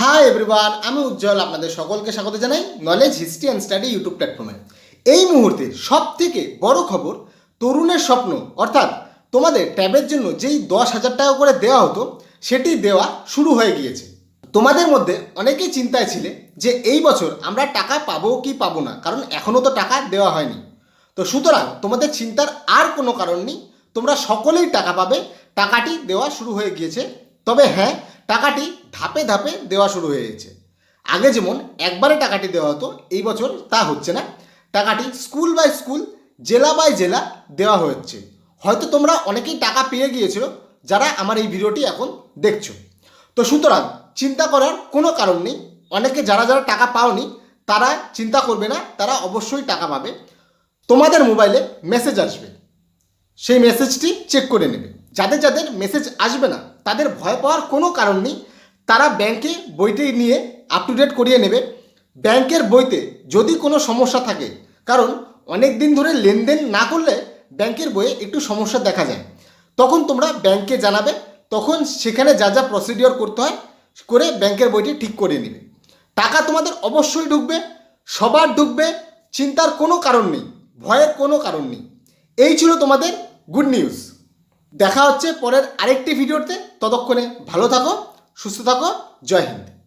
Hi everyone আমি উজ্জ্বল, আপনাদের সকলকে স্বাগত জানাই knowledge history and study YouTube প্ল্যাটফর্মে এই মুহূর্তে সব থেকে বড় খবর, তরুণের স্বপ্ন, অর্থাৎ তোমাদের ট্যাবের জন্য যেই দশ হাজার টাকা করে দেওয়া হতো, সেটি দেওয়া শুরু হয়ে গিয়েছে। তোমাদের মধ্যে অনেকেই চিন্তায় ছিলে যে এই বছর আমরা টাকা পাবো কি পাবো না, কারণ এখনও তো টাকা দেওয়া হয়নি। তো সুতরাং তোমাদের চিন্তার আর কোনো কারণ নেই, তোমরা সকলেই টাকা পাবে, টাকাটি দেওয়া শুরু হয়ে গিয়েছে। তবে হ্যাঁ টাকাটি ধাপে ধাপে দেওয়া শুরু হয়ে গেছে। আগে যেমন একবারে টাকাটি দেওয়া হতো, এই বছর তা হচ্ছে না। টাকাটি স্কুল বাই স্কুল, জেলা বাই জেলা দেওয়া হচ্ছে। হয়তো তোমরা অনেকেই টাকা পেয়ে গিয়েছিল যারা আমার এই ভিডিওটি এখন দেখছ। তো সুতরাং চিন্তা করার কোনো কারণ নেই। অনেকে যারা যারা টাকা পাওনি, তারা চিন্তা করবে না, তারা অবশ্যই টাকা পাবে। তোমাদের মোবাইলে মেসেজ আসবে। সেই মেসেজটি চেক করে নেবে। যাদের যাদের মেসেজ আসবে না তাদের ভয় পাওয়ার কোনো কারণ নেই। তারা ব্যাংকে বইটি নিয়ে আপ টু ডেট করিয়ে নেবে। ব্যাংকের বইতে যদি কোনো সমস্যা থাকে, কারণ অনেক দিন ধরে লেনদেন না করলে ব্যাংকের বইয়ে একটু সমস্যা দেখা যায়। তখন তোমরা ব্যাংকে জানাবে, তখন সেখানে যা যা প্রসিডিওর করতে হয় করে ব্যাংকের বইটি ঠিক করে নেবে। টাকা তোমাদের অবশ্যই ঢুকবে, সবার ঢুকবে, চিন্তার কোনো কারণ নেই, ভয়ের কোনো কারণ নেই। এই ছিল তোমাদের গুড নিউজ দেখা হচ্ছে পরের আরেকটি ভিডিওতে। ততক্ষণে ভালো থাকো সুস্থ থাকো জয় হিন্দ।